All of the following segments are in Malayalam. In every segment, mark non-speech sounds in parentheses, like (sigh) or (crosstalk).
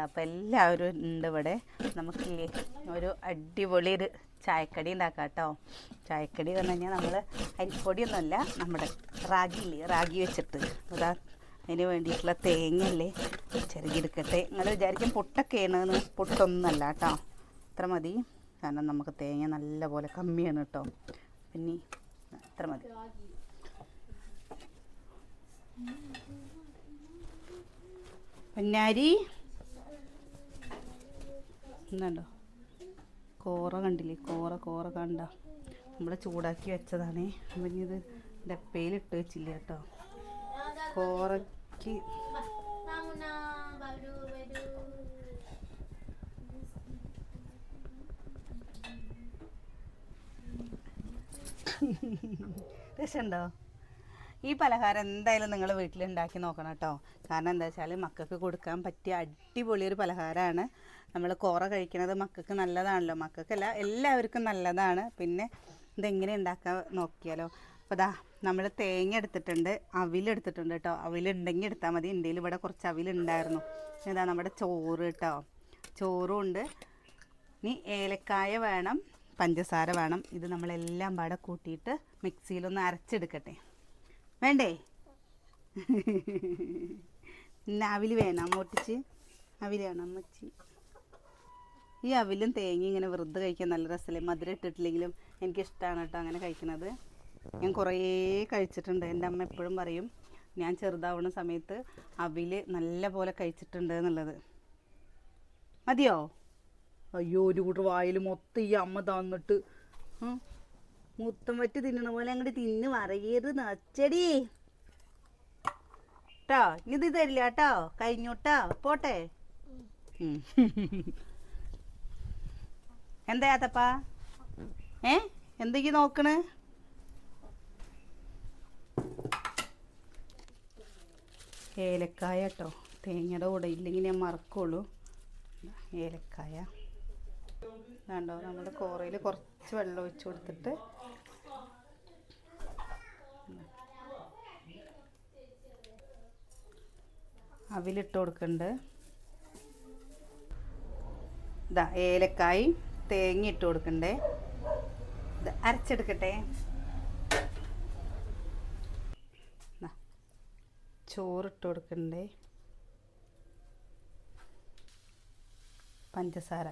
എന്താ അപ്പം എല്ലാവരും ഉണ്ട് ഇവിടെ. നമുക്കില്ലേ ഒരു അടിപൊളി ഒരു ചായക്കടി ഉണ്ടാക്കാം കേട്ടോ. ചായക്കടി എന്ന് പറഞ്ഞാൽ നമ്മൾ അരിപ്പൊടിയൊന്നുമല്ല നമ്മുടെ റാഗി ഇല്ലേ റാഗി വെച്ചിട്ട്. അതാ അതിന് വേണ്ടിയിട്ടുള്ള തേങ്ങയല്ലേ? ചെറുകിടുക്കട്ടെ നിങ്ങൾ വിചാരിക്കും പുട്ടൊക്കെയാണ് പുട്ടൊന്നുമല്ല കേട്ടോ. അത്ര മതി. കാരണം നമുക്ക് തേങ്ങ നല്ല പോലെ കമ്മിയാണ് കേട്ടോ. പിന്നെ അത്ര മതി. പൊന്നാരി? എന്നുണ്ടോ കോറ കണ്ടില്ലേ? കോറ കോറ കണ്ട. നമ്മൾ ചൂടാക്കി വെച്ചതാണേ. അപ്പം ഇത് ഡപ്പയിലിട്ട് വെച്ചില്ല കേട്ടോ കോറയ്ക്ക്. രസമുണ്ടോ ഈ പലഹാരം എന്തായാലും നിങ്ങൾ വീട്ടിലുണ്ടാക്കി നോക്കണം കേട്ടോ കാരണം എന്താ വെച്ചാൽ മക്കൾക്ക് കൊടുക്കാൻ പറ്റിയ അടിപൊളിയൊരു പലഹാരമാണ് നമ്മൾ കോറ കഴിക്കുന്നത് മക്കൾക്ക് നല്ലതാണല്ലോ. മക്കൾക്കല്ല എല്ലാവർക്കും നല്ലതാണ്. പിന്നെ ഇതെങ്ങനെ ഉണ്ടാക്കാൻ നോക്കിയാലോ? അപ്പോൾ ദാ നമ്മൾ തേങ്ങ എടുത്തിട്ടുണ്ട് അവിലെടുത്തിട്ടുണ്ട് കേട്ടോ അവിലുണ്ടെങ്കിൽ എടുത്താൽ മതി. എന്റെ ഇവിടെ കുറച്ച് അവിലുണ്ടായിരുന്നു ഇതാ നമ്മുടെ ചോറ് കേട്ടോ ചോറും ഉണ്ട്. ഇനി ഏലക്കായ വേണം പഞ്ചസാര വേണം. ഇത് നമ്മളെല്ലാം പാടെ കൂട്ടിയിട്ട് മിക്സിയിലൊന്ന് അരച്ചെടുക്കട്ടെ. വേണ്ടേ? (laughs) പിന്നെ അവിൽ വേണം അമ്മൂട്ടിച്ച്? അവിൽ വേണം അമ്മച്ചി? ഈ അവിലും തേങ്ങ ഇങ്ങനെ വെറുതെ കഴിക്കാൻ നല്ല രസമല്ലേ മധുരം ഇട്ടിട്ടില്ലെങ്കിലും എനിക്കിഷ്ടമാണ് കേട്ടോ അങ്ങനെ കഴിക്കുന്നത് ഞാൻ കുറേ കഴിച്ചിട്ടുണ്ട്. എന്റെ അമ്മ എപ്പോഴും പറയും ഞാൻ ചെറുതാവുന്ന സമയത്ത് അവിൽ നല്ല പോലെ കഴിച്ചിട്ടുണ്ട് എന്നുള്ളത്. മതിയോ? അയ്യോ ഒരു കൂട്ടർ വായിൽ മൊത്തം ഈ അമ്മ തന്നിട്ട് മൊത്തം വറ്റി തിന്നണ പോലെ അങ്ങോട്ട് തിന്ന് പറയരുത് നച്ചടി കേട്ടോ ഇത് തരില്ല കേട്ടോ കഴിഞ്ഞോട്ടോ പോട്ടെ. എന്താ യാത്തപ്പാ ഏ? എന്തൊക്കെ നോക്കണ്? ഏലക്കായ കേട്ടോ തേങ്ങയുടെ കൂടെ ഇല്ലെങ്കിൽ ഞാൻ മറക്കുള്ളൂ. ഏലക്കായ. വേണ്ടോ നമ്മുടെ കോറയിൽ കുറച്ച് വെള്ളം ഒഴിച്ചു കൊടുത്തിട്ട്. അവിലിട്ട് കൊടുക്കണ്ട്. ഇതാ ഏലക്കായി തേങ്ങ ഇട്ട് കൊടുക്കണ്ടേ? ഇത് അരച്ചെടുക്കട്ടെ? ചോറ് ചോറിട്ട് കൊടുക്കണ്ടേ? പഞ്ചസാര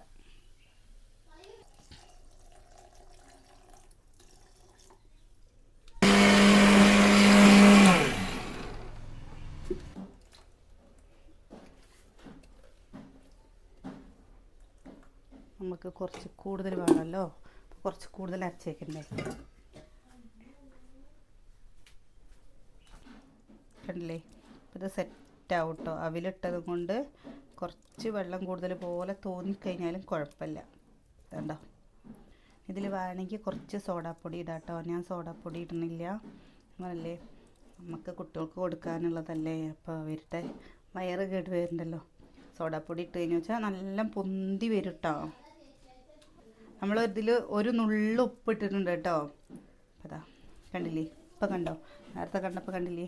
നമുക്ക് കുറച്ച് കൂടുതൽ വേണമല്ലോ? കുറച്ച് കൂടുതൽ അരച്ചേക്കണ്ടേ? കണ്ടില്ലേ? ഇത് സെറ്റാവും കേട്ടോ അവിലിട്ടത് കൊണ്ട് കുറച്ച് വെള്ളം കൂടുതൽ പോലെ തോന്നിക്കഴിഞ്ഞാലും കുഴപ്പമില്ല. കണ്ടോ? ഇതിൽ വേണമെങ്കിൽ കുറച്ച് സോഡാപ്പൊടി ഇടാം കേട്ടോ ഞാൻ സോഡാപ്പൊടി ഇടുന്നില്ല. അല്ലേ നമുക്ക് കുട്ടികൾക്ക് കൊടുക്കാനുള്ളതല്ലേ? അപ്പോൾ അവരുടെ വയറ് കേട് വരുന്നുണ്ടല്ലോ. സോഡാപ്പൊടി ഇട്ട് കഴിഞ്ഞു വെച്ചാൽ നല്ല പൊന്തി വരും കേട്ടോ നമ്മൾ ഇതിൽ ഒരു നുള്ളു ഉപ്പ് ഇട്ടിട്ടുണ്ട് കേട്ടോ. അതാ കണ്ടില്ലേ? ഇപ്പം കണ്ടോ? നേരത്തെ കണ്ടപ്പോൾ കണ്ടില്ലേ?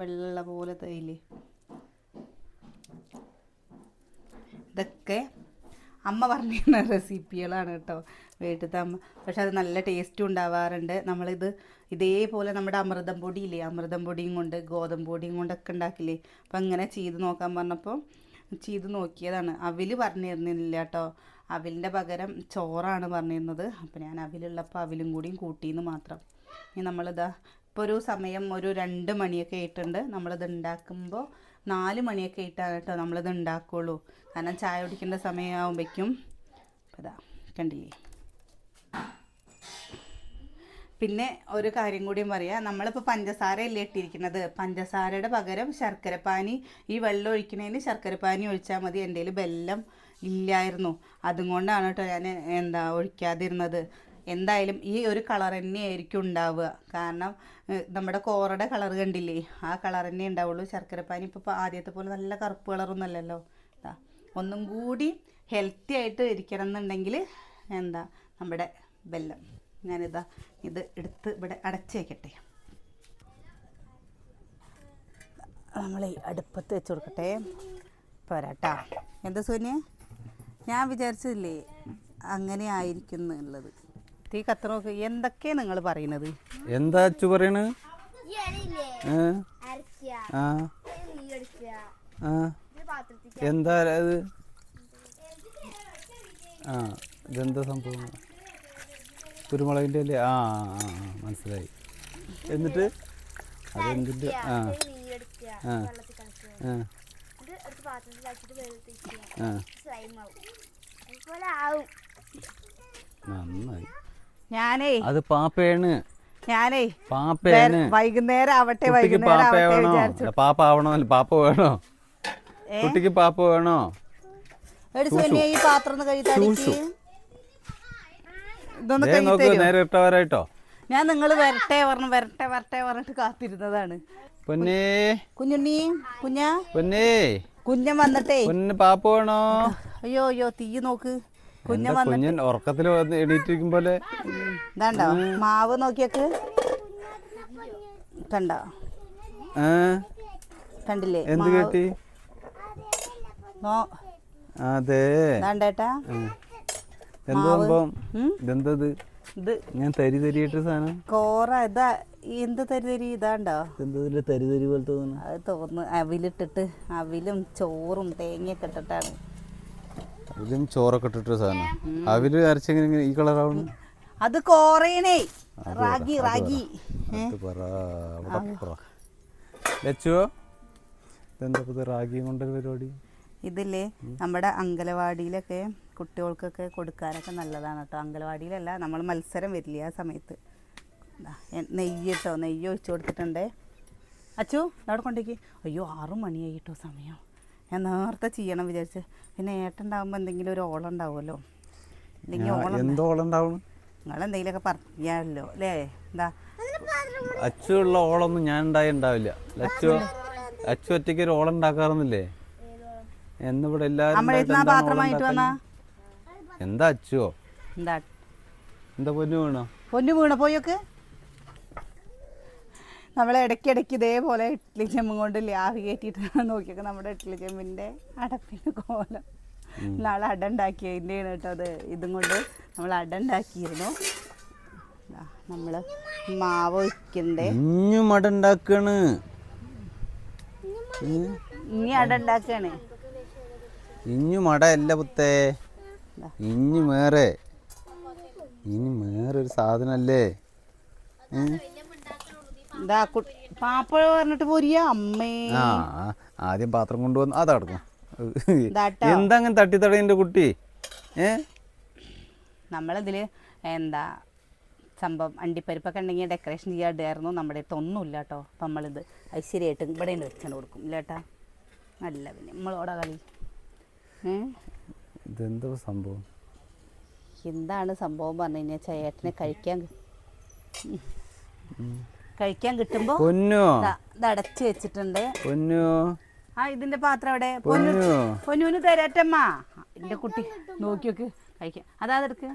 വെള്ള പോലെ തേയില്ലേ? ഇതൊക്കെ അമ്മ പറഞ്ഞിരുന്ന റെസിപ്പികളാണ് കേട്ടോ വീട്ടിലത്തെ അമ്മ. പക്ഷെ അത് നല്ല ടേസ്റ്റും ഉണ്ടാവാറുണ്ട്. നമ്മളിത് ഇതേപോലെ നമ്മുടെ അമൃതം പൊടിയില്ലേ? അമൃതം പൊടിയും കൊണ്ട് ഗോതമ്പ് പൊടിയും കൊണ്ടൊക്കെ ഉണ്ടാക്കില്ലേ? അപ്പം അങ്ങനെ ചെയ്ത് നോക്കാൻ പറഞ്ഞപ്പോൾ ചെയ്ത് നോക്കിയതാണ്. അവിൽ പറഞ്ഞിരുന്നില്ല കേട്ടോ. അവിലിന്റെ പകരം ചോറാണ് പറഞ്ഞിരുന്നത്. അപ്പോൾ ഞാൻ അവിലുള്ളപ്പോൾ അവിലും കൂടിയും കൂട്ടിയെന്ന് മാത്രം. ഇനി നമ്മളിതാ ഇപ്പോൾ ഒരു സമയം ഒരു രണ്ട് മണിയൊക്കെ ആയിട്ടുണ്ട്. നമ്മളിത് ഉണ്ടാക്കുമ്പോൾ നാല് മണിയൊക്കെ ആയിട്ടാണ് കേട്ടോ നമ്മളിത് ഉണ്ടാക്കുള്ളൂ. കാരണം ചായ കുടിക്കേണ്ട സമയമാകുമ്പോഴേക്കും അതാ കണ്ടില്ലേ? പിന്നെ ഒരു കാര്യം കൂടിയും പറയാം നമ്മളിപ്പോൾ പഞ്ചസാരയല്ലേ ഇട്ടിരിക്കുന്നത്? പഞ്ചസാരയുടെ പകരം ശർക്കരപ്പാനി ഈ വെള്ളം ഒഴിക്കുന്നതിന് ശർക്കരപ്പാനി ഒഴിച്ചാൽ മതി. എന്റെ ബെല്ലം ഇല്ലായിരുന്നു. അതുകൊണ്ടാണ് കേട്ടോ ഞാൻ എന്താ ഒഴിക്കാതിരുന്നത്. എന്തായാലും ഈ ഒരു കളർ തന്നെയായിരിക്കും ഉണ്ടാവുക. കാരണം നമ്മുടെ കോറയുടെ കളർ കണ്ടില്ലേ? ആ കളർ തന്നെ ഉണ്ടാവുള്ളൂ. ശർക്കരപ്പാനി ഇപ്പോൾ ആദ്യത്തെ പോലെ നല്ല കറുപ്പ് കളറൊന്നും അല്ലല്ലോ ഒന്നും കൂടി ഹെൽത്തി ആയിട്ട് ഇരിക്കണം എന്നുണ്ടെങ്കിൽ എന്താ നമ്മുടെ ബെല്ലം. ഞാനിതാ ഇത് എടുത്ത് ഇവിടെ അടച്ച് വയ്ക്കട്ടെ നമ്മൾ അടുപ്പത്ത് വെച്ച് കൊടുക്കട്ടെ. പോരാട്ടാ എന്താ സോനിയ? ഞാൻ വിചാരിച്ചില്ലേ അങ്ങനെ ആയിരിക്കും എന്നുള്ളത്. തീ കത്ത് നോക്ക് എന്തൊക്കെയാ നിങ്ങൾ പറയുന്നത് എന്താ അച്ചു പറയണ്? ഈ ഇലയില്ലേ ആ. ആ. എന്താ അത്? ആ ഇതെന്താ സംഭവം? കുരുമുളകിന്റെ അല്ലേ? ആ മനസ്സിലായി. എന്നിട്ട്? അതെന്തിന്റെ ആ. ആ. ആ. നന്നായി. ഞാനേ. അത് പാപ്പയാണ്. ഞാനേ. പാപ്പയാണ്. വൈകുന്നേരം ആവട്ടെ വൈകുന്നേരം പാപ്പ അല്ല, പാപ്പ വേണോ? കുട്ടിക്ക് പാപ്പ വേണോ? ഈ പാത്രം നേരെ ഇട്ടവരായിട്ടോ? ഞാൻ നിങ്ങൾ വരട്ടെ പറഞ്ഞു വരട്ടെ വരട്ടെ പറഞ്ഞിട്ട് കാത്തിരുന്നതാണ്. പൊന്നേ. കുഞ്ഞുണ്ണി കുഞ്ഞാ. പൊന്നേ. കുഞ്ഞൻ വന്നിട്ടേ. പൊന്നിന് പാപ്പ വേണോ? അയ്യോ അയ്യോ തീ നോക്ക്. കുഞ്ഞൻ കുഞ്ഞൻ ഉറക്കത്തിൽ എണീറ്റിരിക്കും പോലെ? ഇതാണ്ടോ മാവ് നോക്കിയക്ക്. കണ്ടോ? കണ്ടില്ലേ? എന്ത്. കേട്ടി? അതെ. സംഭവം? ഇതെന്തത്? ഇത് ഞാൻ തരി തരിയിട്ട് സാധനം. കോറ ഇതാ എന്ത് തരി തരി ഇതാണ്ടോ? എന്തതിന്റെ തരി തരി പോലെ തോന്നുന്നു? അത് തോന്നുന്നു അവിലിട്ടിട്ട് അവിലും ചോറും തേങ്ങയൊക്കെ ഇട്ടിട്ടാണ്. അവിലും ചോറൊക്കെ ഇട്ടിട്ട് സാധനം. അവിൽ അരച്ചെങ്ങനെ ഈ കളറാവണം അത് കോറേനെ. റാഗി റാഗി. ലച്ചുവോ? ഇതെന്താ റാഗി കൊണ്ടൊരു പരിപാടി? ഇതില്ലേ നമ്മുടെ അങ്കലവാടിയിലൊക്കെ കുട്ടികൾക്കൊക്കെ കൊടുക്കാനൊക്കെ നല്ലതാണ് കേട്ടോ അംഗനവാടിയിലല്ല നമ്മൾ മത്സരം വരില്ല ആ സമയത്ത്. നെയ്യ് കേട്ടോ നെയ്യ് ഒഴിച്ചു കൊടുത്തിട്ടുണ്ടേ. അച്ചു അവിടെ കൊണ്ടേക്ക് അയ്യോ ആറു മണിയായി കേട്ടോ സമയം. ഞാൻ നേരത്തെ ചെയ്യണം വിചാരിച്ച്. പിന്നെ ഏട്ടുണ്ടാകുമ്പോൾ എന്തെങ്കിലും ഒരു ഓളം ഉണ്ടാവുമല്ലോ. അല്ലെങ്കിൽ ഓളം നിങ്ങൾ എന്തെങ്കിലുമൊക്കെ അല്ലേ? എന്താ അച്ചു ഉള്ള ഓളൊന്നും ഞാൻ ഉണ്ടായി ഉണ്ടാവില്ല അച്ചു അച്ചു ഒറ്റയ്ക്ക് ഒരു ഓളം ഉണ്ടാക്കാറൊന്നുമില്ലേ? എന്നിവിടെ എല്ലാവരും എന്താ അച്ചുവോ എന്താ? എന്താ പൊന്നു വീണോ? പൊന്നു വീണോ? പോയൊക്കെ നമ്മൾ ഇടയ്ക്കിടയ്ക്ക് ഇതേപോലെ ഇഡ്ഡലി ചെമ്മും കൊണ്ട് ലാവ് കയറ്റിയിട്ട് നോക്കിയൊക്കെ നമ്മുടെ ഇഡ്ഡലി ചെമ്പിന്റെ അടപ്പിന് കോലം. നാളെ അട ഉണ്ടാക്കിയതിന്റെയാണ് കേട്ടോ അത്. ഇതും കൊണ്ട് നമ്മൾ അട ഉണ്ടാക്കിയിരുന്നു. നമ്മൾ മാവ് ഒഴിക്കണ്ടേ? ഉണ്ടാക്കാണ്. ഇനി അട ഇഞ്ഞു മട അല്ല പുത്തേ. ഇഞ്ഞു മേറെ ഇനി വേറെ. ഒരു സാധനല്ലേ? പാപ്പഴ പാപ്പ പറഞ്ഞിട്ട് പോരിയ? അമ്മേ. ആ ആദ്യം പാത്രം കൊണ്ടുവന്ന് അത് അടക്കും എന്താ അങ്ങനെ തട്ടിത്തടയന്റെ കുട്ടി? ഏ? നമ്മളതിൽ എന്താ സംഭവം അണ്ടിപ്പരിപ്പൊക്കെ ഉണ്ടെങ്കിൽ ഡെക്കറേഷൻ ചെയ്യാണ്ടായിരുന്നു നമ്മുടെ അടുത്ത് ഒന്നുമില്ല കേട്ടോ അപ്പം നമ്മളിത് ഐശ്വര്യമായിട്ട് ഇവിടെ വെച്ചാൽ കൊടുക്കും. ഇല്ലേട്ടാ നല്ല പിന്നെ. നമ്മളോടെ കളി? ഇതെന്താ സംഭവം? എന്താണ് സംഭവം പറഞ്ഞു കഴിഞ്ഞാൽ ചേട്ടനെ കഴിക്കാൻ കഴിക്കാൻ കിട്ടുമ്പോ പൊന്നോ? ഇത് അടച്ച് വെച്ചിട്ടുണ്ട്. പൊന്നോ? ആ ഇതിന്റെ പാത്രം അവിടെ. പൊന്നു പൊന്നോ? പൊന്നുവിന് തരാറ്റമ്മ എന്റെ കുട്ടി നോക്കി നോക്ക്. കഴിക്കാം അതാ അതെടുക്ക്.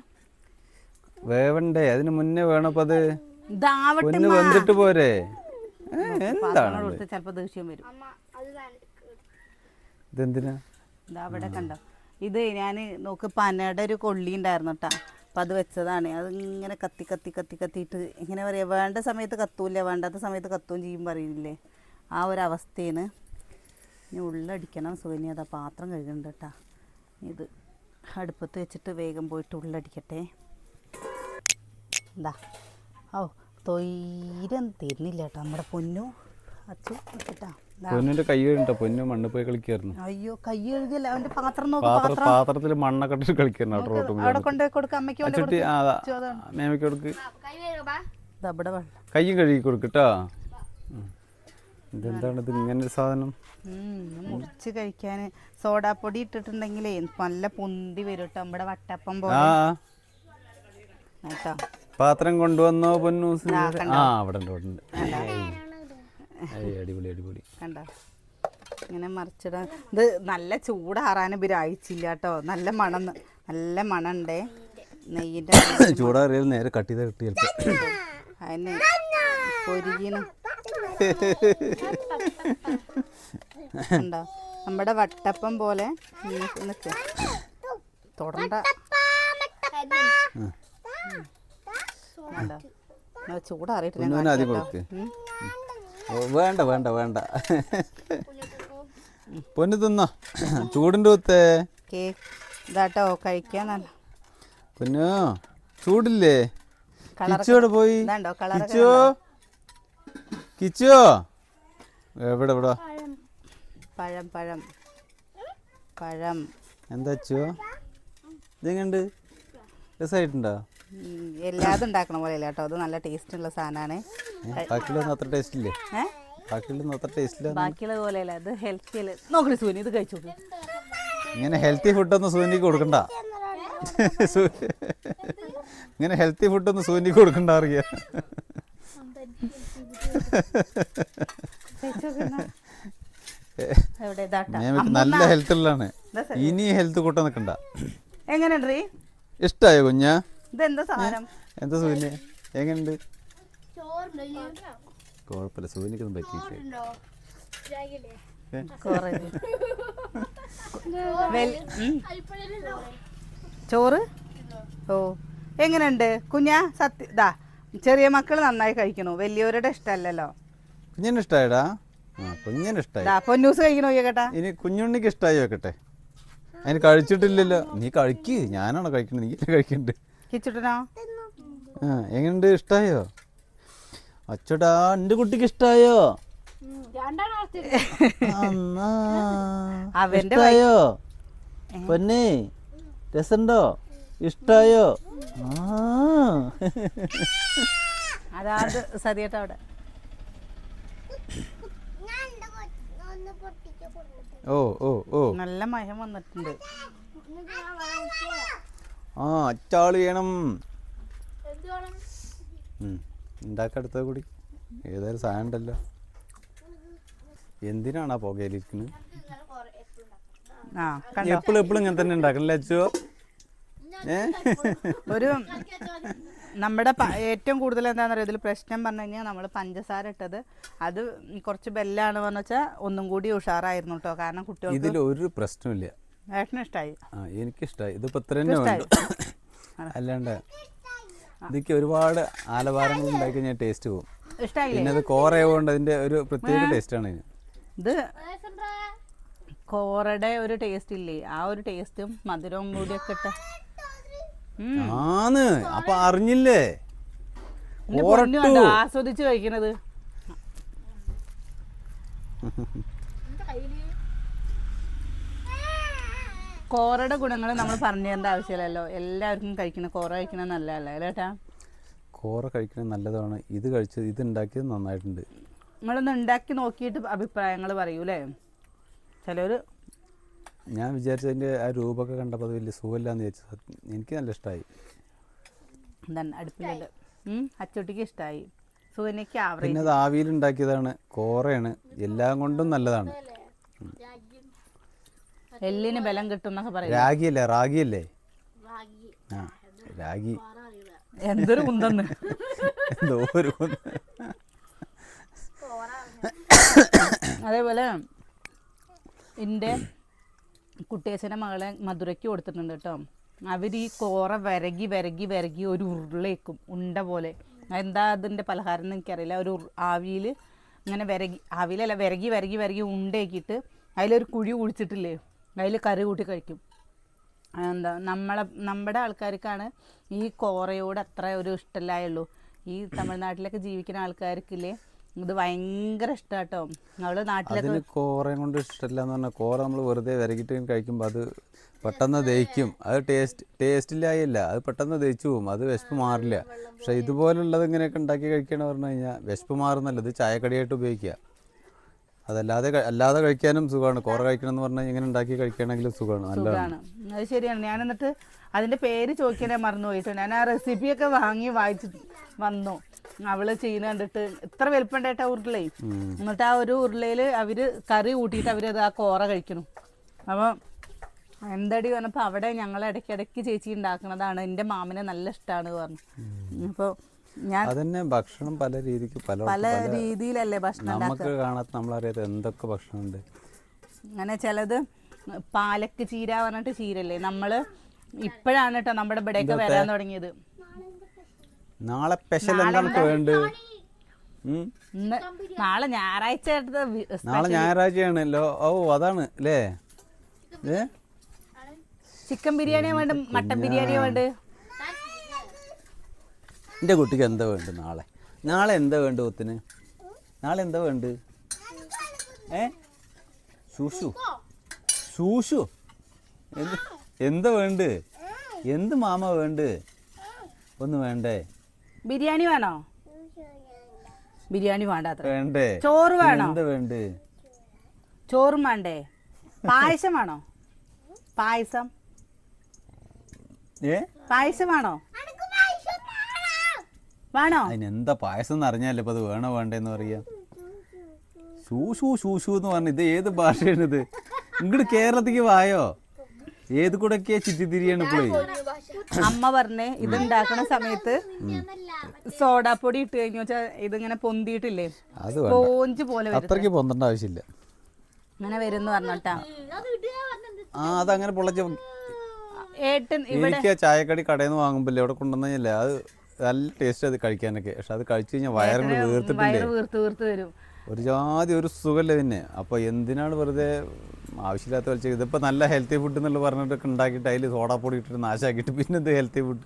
വേവണ്ടേ? അതിന് മുന്നേ വേണപ്പത് അത്. പൊന്ന് വന്നിട്ട് പോരെ. ചെലപ്പോ എന്താണ് ദേഷ്യം വരും. ഇതെന്തിനാ? ഇതാ അവിടെ കണ്ടോ? ഇത് ഞാൻ നോക്ക് പനയുടെ ഒരു കൊള്ളി ഉണ്ടായിരുന്നു കേട്ടോ അപ്പം അത് വെച്ചതാണ്. അത് ഇങ്ങനെ കത്തി കത്തി കത്തി കത്തിയിട്ട് ഇങ്ങനെ പറയുക വേണ്ട സമയത്ത് കത്തൂല്ല വേണ്ടാത്ത സമയത്ത് കത്തുകയും ചെയ്യും പറയില്ലേ. ആ ഒരു അവസ്ഥയാണ് ഇനി ഉള്ളടിക്കണം സുകന്യ അതാ പാത്രം കഴുകുന്നുണ്ട് കേട്ടോ ഇത് അടുപ്പത്ത് വെച്ചിട്ട് വേഗം പോയിട്ട് ഉള്ളടിക്കട്ടെ എന്താ ഓ തൊയ്രം തരുന്നില്ല കേട്ടോ നമ്മുടെ പൊന്നു അച്ഛൻ വെച്ചിട്ടാ. പൊന്നിന്റെ കൈ കഴിഞ്ഞിട്ടോ പൊന്നു മണ്ണ് പോയി കളിക്കായിരുന്നു. അയ്യോ കൈ എഴുതിയല്ല അവന്റെ പാത്രം നോക്ക് പാത്രത്തിൽ പാത്രത്തിൽ മണ്ണൊക്കെ ഇട്ടിട്ട് കളിക്കായിരുന്നു അവിടെ റോട്ടും അവിടെ കൊണ്ട് കൊടുക്ക അമ്മയ്ക്ക് കൊണ്ട് ചുട്ടി ആ അതാ. കൊടുക്ക്. അതാണ്. മേമയ്ക്ക് കൊടുക്ക്. കൈ കഴുകി കൊടുക്കട്ടോ ഇതെന്താണ് ഇത് ഇങ്ങനെ ഒരു സാധനം? മുറിച്ച് കഴിക്കാൻ സോഡാപ്പൊടി ഇട്ടിട്ടുണ്ടെങ്കിലേ നല്ല പൊന്തി വരും കേട്ടോ നമ്മുടെ വട്ടപ്പം പോലെ. കേട്ടോ പാത്രം കൊണ്ടുവന്നോ പൊന്നൂസ് ആ, അവിടെ ഉണ്ട് അവിടെ ഉണ്ട്. അടിപൊളി അടിപൊളി. കണ്ടോ? ഇങ്ങനെ മറിച്ചിടാൻ. ഇത് നല്ല ചൂടാറാൻ ഇവർ അയച്ചില്ല കേട്ടോ. നല്ല മണം നല്ല മണണ്ടേ. നെയ്യിന്റെ ചൂടാറിയാൽ നേരെ കട്ട് ചെയ്ത് കിട്ടി അതിന് പൊരിക്കണം ഉണ്ടോ നമ്മുടെ വട്ടപ്പം പോലെ നിൽക്ക് ചൂടാറിയിട്ടില്ല. വേണ്ട. വേണ്ട വേണ്ട വേണ്ട. പൊന്നു തിന്നോ? ചൂടിന്റെ കുത്തേ? കേക്ക് ഇതാട്ടോ കഴിക്കാൻ പൊന്നു ചൂടില്ലേ? കിച്ചോട് കിച്ചു പോയി? കിച്ചോ കിച്ചോ? കിച്ചു കിച്ചു? എവിടെ എവിടെ? പഴം പഴം. പഴം. എന്താ ചോ ഇതെങ്ങണ്ട് രസമായിട്ടുണ്ടോ എല്ലാതും ഉണ്ടാക്കണ പോലെ കേട്ടോ? അത് നല്ല ടേസ്റ്റ് ഉള്ള സാധനമാണ് ബാക്കിയുള്ള അത്ര ടേസ്റ്റ് ഇല്ലേ? ബാക്കിയുള്ള അത്ര ടേസ്റ്റ് ഇല്ല ബാക്കിയുള്ള പോലെയല്ല അത് ഹെൽത്തി അല്ലേ? നോക്കണേ സൂനി ഇത് കഴിച്ചു. ഇങ്ങനെ ഹെൽത്തി ഫുഡൊന്നും സൂനിക്ക് കൊടുക്കണ്ട. ഇങ്ങനെ ഹെൽത്തി ഫുഡൊന്നും സൂനിക്ക് കൊടുക്കണ്ട അറിയാ. നല്ല ഹെൽത്ത് ഉള്ളതാണ്. ഇനി ഹെൽത്ത് കൂട്ടാൻ നിൽക്കണ്ട എങ്ങനെയുണ്ട് ഇഷ്ടായോ കുഞ്ഞാ? ഇതെന്താ സാധനം? എന്താ സൂര്യ എങ്ങനെയുണ്ട് കുഴപ്പമില്ല സൂര്യക്കൊന്നും ഉം. ചോറ്? ഓ. എങ്ങനെയുണ്ട് കുഞ്ഞാ സത്യ ഇതാ ചെറിയ മക്കൾ നന്നായി കഴിക്കണു. വലിയവരുടെ ഇഷ്ടമല്ലല്ലോ കുഞ്ഞിന് ഇഷ്ടായടാ? ആ കുഞ്ഞിന് ഇഷ്ടായി. പൊന്നൂസ് കഴിക്കണോ കേട്ടാ ഇനി കുഞ്ഞുണ്ണിക്ക് ഇഷ്ടായി വെക്കട്ടെ അതിന് കഴിച്ചിട്ടില്ലല്ലോ. നീ കഴിക്കേ. ഞാനാണോ കഴിക്കണത്? നീ കഴിക്കണ്ട്? കിച്ചുട്ടനോ ആ എങ്ങനെയുണ്ട് ഇഷ്ടായോ? അച്ചടാ എന്റെ കുട്ടിക്ക് ഇഷ്ടായോ? ഇഷ്ടായോ? പൊന്നെ രസണ്ടോ? ഇഷ്ടായോ? ആ. അതാത് സതിയേട്ട അവിടെ. ഓ ഓ ഓ. നല്ല മയം വന്നിട്ടുണ്ട്. ആ അച്ചാൾ ചെയ്യണം. ഉണ്ടാക്കടുത്ത കൂടി. ഏതായാലും സാധനം ഉണ്ടല്ലോ. എന്തിനാണ് ആ പുകയിലിരിക്കുന്നത്? ആ എപ്പോഴും എപ്പോഴും ഇങ്ങനെ തന്നെ ഉണ്ടാക്കണല്ലേ അച്ചോ ഒരു നമ്മുടെ ഏറ്റവും കൂടുതൽ എന്താണെന്ന് പറയുക ഇതിൽ പ്രശ്നം പറഞ്ഞു കഴിഞ്ഞാൽ നമ്മൾ പഞ്ചസാര ഇട്ടത്. അത് കുറച്ച് ബെല്ലാണ് പറഞ്ഞു വെച്ചാൽ ഒന്നും കൂടി ഉഷാറായിരുന്നു കേട്ടോ കാരണം കുട്ടികൾ ഇതിൽ ഒരു പ്രശ്നമില്ല ഇഷ്ടമായി ആ എനിക്കിഷ്ടമായി ഇതിപ്പോൾ ഇത്ര തന്നെ വേണ്ട. അല്ലാണ്ട് ഇതിക്ക് ഒരുപാട് ആലവാരങ്ങൾ ഉണ്ടാക്കി കഴിഞ്ഞാൽ ടേസ്റ്റ് പോകും പിന്നെ അത് കോറയായതുകൊണ്ട് അതിന്റെ ഒരു പ്രത്യേക ടേസ്റ്റാണ് ഇതിന് ഇത് കോറയുടെ ഒരു ടേസ്റ്റ് ഇല്ലേ? ആ ഒരു ടേസ്റ്റും മധുരവും കൂടി ഇട്ട്. ആന്ന് അപ്പൊ അറിഞ്ഞില്ലേ? ആസ്വദിച്ച് കഴിക്കണത്. കോറയുടെ ഗുണങ്ങൾ നമ്മൾ പറഞ്ഞു തരേണ്ട ആവശ്യമില്ലല്ലോ. എല്ലാവർക്കും കഴിക്കണം. കോറ കഴിക്കണം നല്ലതല്ല അല്ലേട്ടാ കോറ കഴിക്കണം നല്ലതാണ്. ഇത് കഴിച്ചത് ഇത് ഉണ്ടാക്കിയത് നന്നായിട്ടുണ്ട്. നിങ്ങളൊന്ന് ഉണ്ടാക്കി നോക്കിയിട്ട് അഭിപ്രായങ്ങൾ പറയൂലേ ചിലർ ഞാൻ വിചാരിച്ചതിന്റെ ആ രൂപമൊക്കെ കണ്ടപ്പോൾ അത് വലിയ സുഖമില്ലാന്ന് വിചാരിച്ചത് എനിക്ക് നല്ല ഇഷ്ടമായി എന്താണ് അടുപ്പിലുണ്ട് അച്ചോട്ടിക്ക് ഇഷ്ടമായി ആവറേജ്. പിന്നെ അത് ആവിയിൽ ഉണ്ടാക്കിയതാണ്. കോറയാണ്. എല്ലാം കൊണ്ടും നല്ലതാണ്. എല്ലിന് ബലം കിട്ടും എന്നൊക്കെ പറയും രാഗിയല്ലേ? റാഗിയല്ലേ? ആ രാഗി എന്തൊരു കുന്തന്ന്. എന്തോ ഒരു (coughs) അതേപോലെ എന്റെ കുട്ടിയച്ഛന്റെ മകളെ മധുരയ്ക്ക് കൊടുത്തിട്ടുണ്ട് കേട്ടോ. അവർ ഈ കോറ വരകി വരകി വരകി ഒരു ഉരുളേക്കും ഉണ്ട പോലെ. എന്താ അതിന്റെ പലഹാരം എന്ന് എനിക്കറിയില്ല. ഒരു ആവിയിൽ ഇങ്ങനെ വിരകി ആവിയിലല്ല വിരകി വിരകി വിരകി ഉണ്ടയാക്കിയിട്ട് അതിലൊരു കുഴി കുഴിച്ചിട്ടില്ലേ? അതിൽ കറി കൂട്ടി കഴിക്കും. എന്താ നമ്മളെ നമ്മുടെ ആൾക്കാർക്കാണ് ഈ കോറയോട് അത്ര ഒരു ഇഷ്ടമല്ലായുള്ളൂ. ഈ തമിഴ്നാട്ടിലൊക്കെ ജീവിക്കുന്ന ആൾക്കാർക്കില്ലേ ഇത് ഭയങ്കര ഇഷ്ടാട്ടോ. നമ്മൾ നാട്ടിലൊക്കെ കോറ കൊണ്ട് ഇഷ്ടമില്ല എന്ന് പറഞ്ഞാൽ കോറ നമ്മൾ വെറുതെ വിരകിട്ട് കഴിക്കുമ്പോൾ അത് പെട്ടെന്ന് ദഹിക്കും. അത് ടേസ്റ്റ് ടേസ്റ്റ് അത് പെട്ടെന്ന് ദഹിച്ചു പോകും. അത് വിശപ്പ് മാറില്ല. പക്ഷെ ഇതുപോലുള്ളത് ഇങ്ങനെയൊക്കെ ഉണ്ടാക്കി കഴിക്കണമെന്ന് പറഞ്ഞു കഴിഞ്ഞാൽ വിശപ്പ് മാറുന്നല്ല. ഇത് ചായക്കടിയായിട്ട് ഉപയോഗിക്കുക. അതല്ലാതെ അല്ലാതെ കഴിക്കാനും സുഖമാണ്. കോറ കഴിക്കണം എന്ന് പറഞ്ഞാൽ ഇങ്ങനെ ഉണ്ടാക്കി കഴിക്കണമെങ്കിലും സുഖമാണ്. അത് ശരിയാണ്. ഞാൻ എന്നിട്ട് അതിന്റെ പേര് ചോദിക്കാനേ മറന്നു പോയിട്ടുണ്ട് ഞാൻ ആ റെസിപ്പിയൊക്കെ വാങ്ങി വായിച്ച് വന്നു. അവൾ ചെയ്യുന്ന കണ്ടിട്ട് ഇത്ര വലുപ്പണ്ടായിട്ട് ആ ഉരുളേ. എന്നിട്ട് ആ ഒരു ഉരുളയിൽ അവർ കറി കൂട്ടിയിട്ട് അവരത് ആ കോറ കഴിക്കണം അപ്പോൾ എന്തടി പറഞ്ഞപ്പോൾ അവിടെ ഞങ്ങൾ ഇടയ്ക്കിടയ്ക്ക് ചേച്ചി ഉണ്ടാക്കുന്നതാണ്. എന്റെ മാമിനെ നല്ല ഇഷ്ടമാണ് പറഞ്ഞു. അപ്പോൾ അതന്നെ ഭക്ഷണം പല രീതിക്ക് പല പല രീതിയിലല്ലേ ഭക്ഷണം നമുക്ക് കാണാത്ത നമ്മളറിയാത്ത എന്തൊക്കെ ഭക്ഷണമുണ്ട്. അങ്ങനെ ചിലത് പാലക്ക് ചീര പറഞ്ഞിട്ട് ചീരല്ലേ നമ്മൾ ഇപ്പോഴാണ് കേട്ടോ നമ്മുടെ ഇവിടെയൊക്കെ വരാൻ തുടങ്ങിയത്. നാളെ സ്പെഷ്യൽ എന്താണ് വേണ്ടത്? നാളെ ഞായറാഴ്ച നാളെ ഞായറാഴ്ചയാണല്ലോ. ഓ അതാണ് അല്ലേ ചിക്കൻ ബിരിയാണിയാ വേണ്ട മട്ടൻ ബിരിയാണിയാ വേണ്ട എന്റെ കുട്ടിക്ക് എന്താ വേണ്ട നാളെ? നാളെ എന്താ വേണ്ട ഒത്തിന്? നാളെ എന്താ വേണ്ട ഏ? ശൂഷു ശൂഷു എന്ത് എന്താ വേണ്ട എന്ത് മാമ വേണ്ട ഒന്ന് വേണ്ടേ? ബിരിയാണി വേണോ? ബിരിയാണി വേണ്ടാത്ര വേണ്ടേ? ചോറ് വേണോ? എന്താ വേണ്ട ചോറും വേണ്ടേ? പായസം വേണോ? പായസം? ഏ? പായസം വേണോ? വേണോ? അതിന് എന്താ പായസം എന്ന് അറിഞ്ഞാലേ ഇപ്പൊ അത് വേണോ വേണ്ടെന്ന് പറയാ. ശൂഷു ശൂഷു എന്ന് പറഞ്ഞ ഇത് ഏത് ഭാഷയാണ് ഇത്? ഇങ്ങോട്ട് കേരളത്തിക്ക് വായോ? ഏത് കൂടെയൊക്കെയാ ചുറ്റിത്തിരിയാണ് പോയി അമ്മ പറഞ്ഞേ ഇത് ഉണ്ടാക്കണ സമയത്ത് സോഡാപ്പൊടി ഇട്ട് കഴിഞ്ഞു വെച്ചാൽ ഇതിങ്ങനെ പൊന്തിയിട്ടില്ലേ? അത് വേണ്ട. സ്പോഞ്ച് പോലെ വരും അത്രയ്ക്ക് പൊന്തണ്ട ആവശ്യമില്ല. അങ്ങനെ വരുന്നു പറഞ്ഞോട്ടാ. ആ അതങ്ങനെ പൊള്ളച്ച ഏട്ടൻ ഇവിടെ എനിക്ക് ആ ചായക്കടി കടയിൽ നിന്ന് വാങ്ങുമ്പോ അവിടെ കൊണ്ടുവന്നില്ലേ? അത് നല്ല ടേസ്റ്റ് അത് കഴിക്കാനൊക്കെ. പക്ഷെ അത് കഴിച്ചു കഴിഞ്ഞാൽ വയറിന് വീർത്തിട്ടില്ലേ വയറ് വീർത്ത് വീർത്ത് വരും. ഒരു ജാതി ഒരു സുഖമല്ലേ പിന്നെ. അപ്പോൾ എന്തിനാണ് വെറുതെ ആവശ്യമില്ലാത്ത വലിച്ച ഇതിപ്പോ നല്ല ഹെൽത്തി ഫുഡ് എന്നുള്ള പറഞ്ഞിട്ടൊക്കെ ഉണ്ടാക്കിയിട്ട് അതിൽ സോഡാപ്പൊടി ഇട്ടിട്ട് നാശാക്കിയിട്ട് പിന്നെന്ത് ഹെൽത്തി ഫുഡ്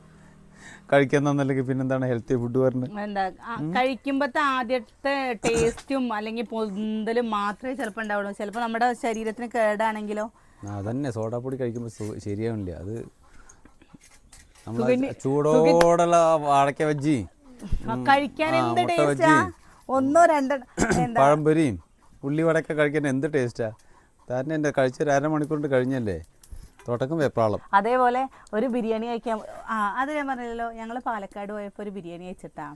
കഴിക്കാൻ തന്നല്ലെങ്കിൽ പിന്നെന്താണ് ഹെൽത്തി ഫുഡ് പറഞ്ഞത് എന്താ ആ, കഴിക്കുമ്പത്തെ ആദ്യത്തെ ടേസ്റ്റും അല്ലെങ്കിൽ പൊന്തലും മാത്രമേ ചിലപ്പോൾ ഉണ്ടാവുള്ളൂ. ചിലപ്പോൾ നമ്മുടെ ശരീരത്തിന് കേടാണെങ്കിലോ? അതന്നെ. സോഡാപ്പൊടി കഴിക്കുമ്പോൾ ശരിയാവില്ല. അത് ചൂടോടുള്ള വാഴക്ക ബജ്ജി. കഴിക്കാൻ എന്ത് ടേസ്റ്റാ. ഒന്നോ രണ്ടോ പഴംപൊരിയും. ഉള്ളിവടയൊക്കെ കഴിക്കാൻ എന്ത് ടേസ്റ്റാ താരനെ എന്റെ കഴിച്ചൊരു അരമണിക്കൂർ കൊണ്ട് കഴിഞ്ഞല്ലേ? തുടക്കം വെപ്രാളം. അതേപോലെ ഒരു ബിരിയാണി കഴിക്കാൻ ആ അത് ഞാൻ പറഞ്ഞല്ലോ ഞങ്ങൾ പാലക്കാട് പോയപ്പോൾ ഒരു ബിരിയാണി കഴിച്ചിട്ടാ.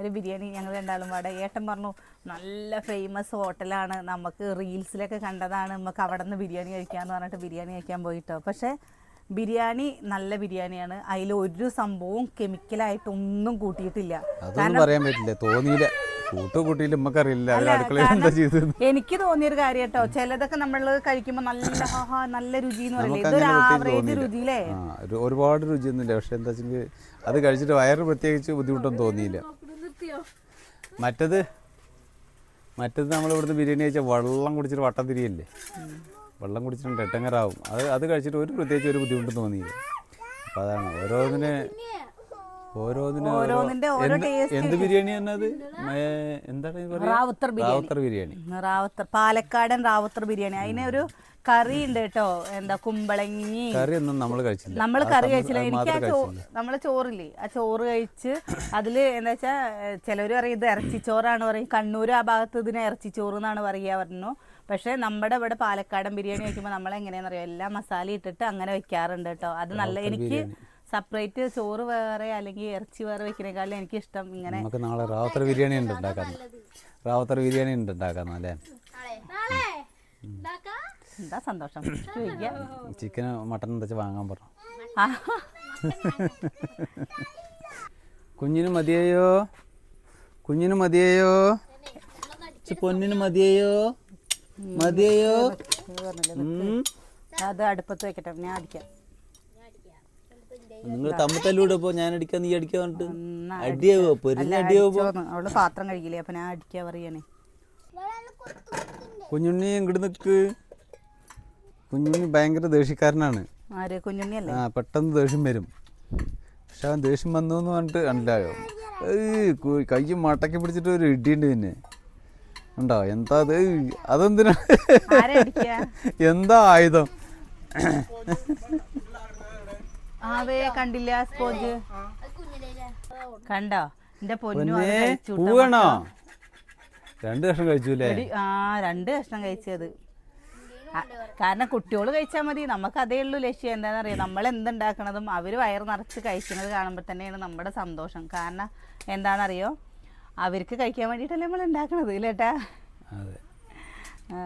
ഒരു ബിരിയാണി ഞങ്ങൾ രണ്ടാളും പാടെ ഏട്ടൻ പറഞ്ഞു നല്ല ഫേമസ് ഹോട്ടലാണ് നമുക്ക് റീൽസിലൊക്കെ കണ്ടതാണ്. നമുക്ക് അവിടെ നിന്ന് ബിരിയാണി കഴിക്കാമെന്ന് പറഞ്ഞിട്ട് ബിരിയാണി കഴിക്കാൻ പോയിട്ടോ. പക്ഷേ ബിരിയാണി നല്ല ബിരിയാണിയാണ്. അതിൽ ഒരു സംഭവവും കെമിക്കലായിട്ടൊന്നും കൂട്ടിയിട്ടില്ല. അതൊന്നും പറയാൻ പറ്റില്ല. തോന്നിയില്ല. കൂട്ടോ കൂട്ടിയില്ല നമുക്കറിയില്ല. അടുക്കളയിൽ എന്താ ചെയ്തത്? എനിക്ക് തോന്നിയൊരു കാര്യം കേട്ടോ ചിലതൊക്കെ നമ്മൾ കഴിക്കുമ്പോൾ നല്ല നല്ല രുചി എന്ന് പറയുന്നത് ഇതൊരു പ്രത്യേകിച്ച് ആവറേജ് രുചിയില്ലേ ഒരുപാട് രുചിയൊന്നുമില്ല. പക്ഷെ എന്താ വെച്ചെങ്കിൽ അത് കഴിച്ചിട്ട് വയറ് പ്രത്യേകിച്ച് ബുദ്ധിമുട്ടൊന്നും തോന്നിയില്ല. മറ്റത്? മറ്റത് നമ്മൾ ഇവിടുന്ന് ബിരിയാണി കഴിച്ചാൽ വെള്ളം കുടിച്ചിട്ട് വട്ടം തിരിയല്ലേ? വെള്ളം കുടിച്ചിട്ട് എട്ടങ്ങറാവും. അത് അത് കഴിച്ചിട്ട് ഒരു പ്രത്യേകിച്ച് ഒരു ബുദ്ധിമുട്ടും തോന്നിയില്ല. അപ്പം അതാണ് ഓരോന്നിന് ഓരോന്നിന് എന്ത് ബിരിയാണി എന്നത് എന്താണ് റാവുത്തർ ബിരിയാണി. റാവുത്തർ ബിരിയാണി. റാവുത്തർ പാലക്കാടൻ റാവുത്തർ ബിരിയാണി. അതിന് ഒരു കറി ഉണ്ട് കേട്ടോ. എന്താ കുമ്പളങ്ങി. കറി ഒന്നും നമ്മൾ കഴിച്ചില്ല നമ്മൾ കറി കഴിച്ചില്ല. എനിക്ക് ആ നമ്മളെ ചോറില്ലേ ആ ചോറ് കഴിച്ച് അതിൽ എന്താ വെച്ചാൽ ചിലർ പറയും ഇത് ഇറച്ചിച്ചോറാണ് പറയും. കണ്ണൂർ ആ ഭാഗത്ത് ഇതിന് ഇറച്ചിച്ചോറ് എന്നാണ് പറയുക പറഞ്ഞു പക്ഷേ നമ്മുടെ ഇവിടെ പാലക്കാടൻ ബിരിയാണി വെക്കുമ്പോൾ നമ്മൾ എങ്ങനെയാണെന്ന് അറിയാം എല്ലാ മസാല ഇട്ടിട്ട് അങ്ങനെ വെക്കാറുണ്ട് കേട്ടോ. അത് നല്ല എനിക്ക് സെപ്പറേറ്റ് ചോറ് വേറെ അല്ലെങ്കിൽ ഇറച്ചി വേറെ വെക്കുന്നേക്കാളും എനിക്ക് ഇഷ്ടം ഇങ്ങനെ നമുക്ക് നാളെ റാവത്തർ ബിരിയാണി ഉണ്ട് ഉണ്ടാക്കാൻ. റാവത്തർ ബിരിയാണി ഉണ്ട് ഉണ്ടാക്കാൻ അല്ലേ എന്താ സന്തോഷം? ചിക്കൻ മട്ടൻ എന്താ വാങ്ങാൻ പറഞ്ഞു. കുഞ്ഞിന് മതിയായോ? കുഞ്ഞിന് മതിയായോ? പൊന്നിന് മതിയായോ? മതിയായോ? ഉം. അത് അടുപ്പത്ത് വെക്കട്ടെ ഞാൻ അടിക്കാം. നിങ്ങൾ തമ്മിൽ തല്ലൂടപ്പോ ഞാൻ അടിക്കാൻ നീ അടിക്കാൻ പറഞ്ഞിട്ട് അടിയാവോ? പൊരിഞ്ഞ അടിയാവോ അവൾ പാത്രം കഴിക്കില്ലേ അപ്പൊ ഞാൻ അടിക്കാ പറയണേ. കുഞ്ഞുണ്ണി ഇങ്ങോട്ട് നിക്ക്. കുഞ്ഞുണ്ണി ഭയങ്കര ദേഷ്യക്കാരനാണ്. ആര്? കുഞ്ഞുണ്ണിയല്ലേ? ആ പെട്ടെന്ന് ദേഷ്യം വരും. പക്ഷെ അവൻ ദേഷ്യം വന്നു എന്ന് പറഞ്ഞിട്ട് കണ്ടില്ലായോ? കൈ മടക്കി പിടിച്ചിട്ട് ഒരു ഇടിയുണ്ട് പിന്നെ ഉണ്ടോ? എന്താ അത്? അതെന്തിനാ? എന്താ ആയുധം? ആവേ കണ്ടില്ല സ്പോഞ്ച്. കണ്ടോ? എന്റെ പൊന്നു. പൂവേണോ? രണ്ട് കഷ്ണം കഴിച്ചൂലേ ആ രണ്ട് കഷ്ണം കഴിച്ചത്. കാരണം കുട്ടികൾ കഴിച്ചാൽ മതി. നമുക്ക് അതേ ഉള്ളൂ ലക്ഷ്യം. എന്താണെന്ന് അറിയാം നമ്മൾ എന്തുണ്ടാക്കണതും അവർ വയറ് നിറച്ച് കഴിക്കുന്നത് കാണുമ്പോൾ തന്നെയാണ് നമ്മുടെ സന്തോഷം. കാരണം എന്താണെന്നറിയോ അവർക്ക് കഴിക്കാൻ വേണ്ടിയിട്ടല്ലേ നമ്മൾ ഉണ്ടാക്കണത് ഇല്ലേട്ടാ അതെ. ആ.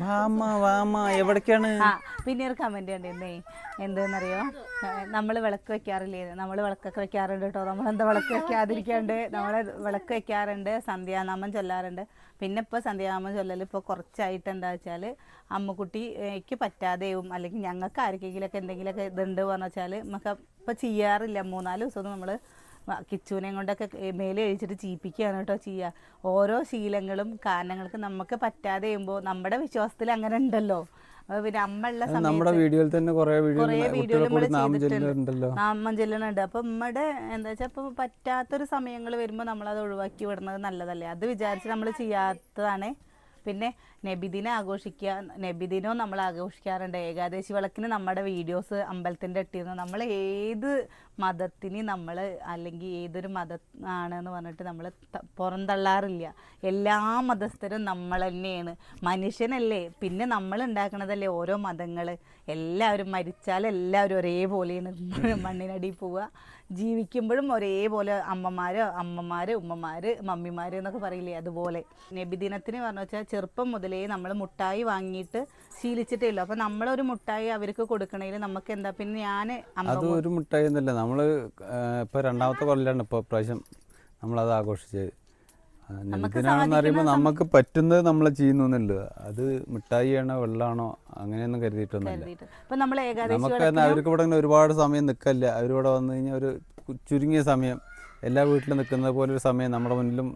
വാമ വാമ എവിടേക്കാണ്? പിന്നെ ഒരു കമന്റ് കണ്ടിരുന്നേ എന്തെന്നറിയോ? നമ്മൾ വിളക്ക് വെക്കാറില്ലേ? നമ്മൾ വിളക്കൊക്കെ വെക്കാറുണ്ട് കേട്ടോ. നമ്മളെന്താ വിളക്ക് വെക്കാതിരിക്കാണ്ട്? നമ്മൾ വിളക്ക് വെക്കാറുണ്ട് സന്ധ്യാനാമം ചൊല്ലാറുണ്ട്. പിന്നെ ഇപ്പോൾ സന്ധ്യാനാമം ചൊല്ലൽ ഇപ്പോൾ കുറച്ചായിട്ട് എന്താ വെച്ചാൽ അമ്മക്കുട്ടിക്ക് പറ്റാതെയും അല്ലെങ്കിൽ ഞങ്ങൾക്ക് ആർക്കെങ്കിലൊക്കെ എന്തെങ്കിലുമൊക്കെ ഇതുണ്ട് പറഞ്ഞു വെച്ചാൽ നമുക്ക് ഇപ്പോൾ ചെയ്യാറില്ല. മൂന്നാൽ ദിവസം നമ്മൾ കിച്ചുവിനെയും കൊണ്ടൊക്കെ മേലെ കഴിച്ചിട്ട് ചീപ്പിക്കുകയാണ് കേട്ടോ ചെയ്യുക ഓരോ ശീലങ്ങളും കാരണങ്ങൾക്ക് നമുക്ക് പറ്റാതെ ചെയ്യുമ്പോൾ നമ്മുടെ വിശ്വാസത്തിൽ അങ്ങനെ ഉണ്ടല്ലോ. പിന്നെ അമ്മയുള്ള അത് നമ്മുടെ വീഡിയോയിൽ തന്നെ കുറേ വീഡിയോ നമ്മൾ നാമം ചെല്ലുന്നുണ്ട്. അപ്പൊ നമ്മുടെ എന്താ വെച്ചാൽ ഇപ്പൊ പറ്റാത്തൊരു സമയങ്ങൾ വരുമ്പോൾ നമ്മളത് ഒഴിവാക്കി വിടുന്നത് നല്ലതല്ലേ? അത് വിചാരിച്ച് നമ്മൾ ചെയ്യാത്തതാണ്. പിന്നെ നബിദിനെ ആഘോഷിക്കുക. നബിദിനവും നമ്മൾ ആഘോഷിക്കാറുണ്ട്. ഏകാദശി വിളക്കിന് നമ്മുടെ വീഡിയോസ് അമ്പലത്തിന്റെ ഇട്ടിരുന്നു നമ്മൾ ഏത് മതത്തിന് നമ്മൾ അല്ലെങ്കിൽ ഏതൊരു മത ആണെന്ന് പറഞ്ഞിട്ട് നമ്മൾ പുറന്തള്ളാറില്ല എല്ലാ മതസ്ഥരും നമ്മൾ തന്നെയാണ്. മനുഷ്യനല്ലേ. പിന്നെ നമ്മൾ ഉണ്ടാക്കണതല്ലേ ഓരോ മതങ്ങൾ. എല്ലാവരും മരിച്ചാൽ എല്ലാവരും ഒരേപോലെയാണ്. മണ്ണിനടിയിൽ പോവുക. ജീവിക്കുമ്പോഴും ഒരേപോലെ അമ്മമാര് അമ്മമാര് ഉമ്മമാര് മമ്മിമാര് എന്നൊക്കെ പറയില്ലേ അതുപോലെ. നബിദിനത്തിന് പറഞ്ഞു വെച്ചാൽ ചെറുപ്പം മുതലേ നമ്മൾ മുട്ടായി വാങ്ങിയിട്ട് ശീലിച്ചിട്ടേ ഉള്ളൂ അപ്പം നമ്മളൊരു മുട്ടായി അവർക്ക് കൊടുക്കണേൽ നമുക്ക് എന്താ പിന്നെ ഞാൻ അത് ഒരു മുട്ടായി ഒന്നുമില്ല നമ്മൾ ഇപ്പോൾ രണ്ടാമത്തെ കൊല്ലാണ് ഇപ്പോൾ പ്രാവശ്യം നമ്മളത് ആഘോഷിച്ചത്. അറിയുമ്പോൾ നമുക്ക് പറ്റുന്നത് നമ്മൾ ചെയ്യുന്നൊന്നുമില്ല. അത് മിഠായിയാണോ വെള്ളമാണോ അങ്ങനെയൊന്നും കരുതിയിട്ടൊന്നുമില്ല. നമുക്ക് അവർക്ക് ഇവിടെ ഒരുപാട് സമയം നിൽക്കല്ല. അവരിവിടെ വന്നു കഴിഞ്ഞാൽ ഒരു ചുരുങ്ങിയ സമയം. എല്ലാ വീട്ടിലും നിൽക്കുന്നത് പോലെ ഒരു സമയം നമ്മുടെ മുന്നിലും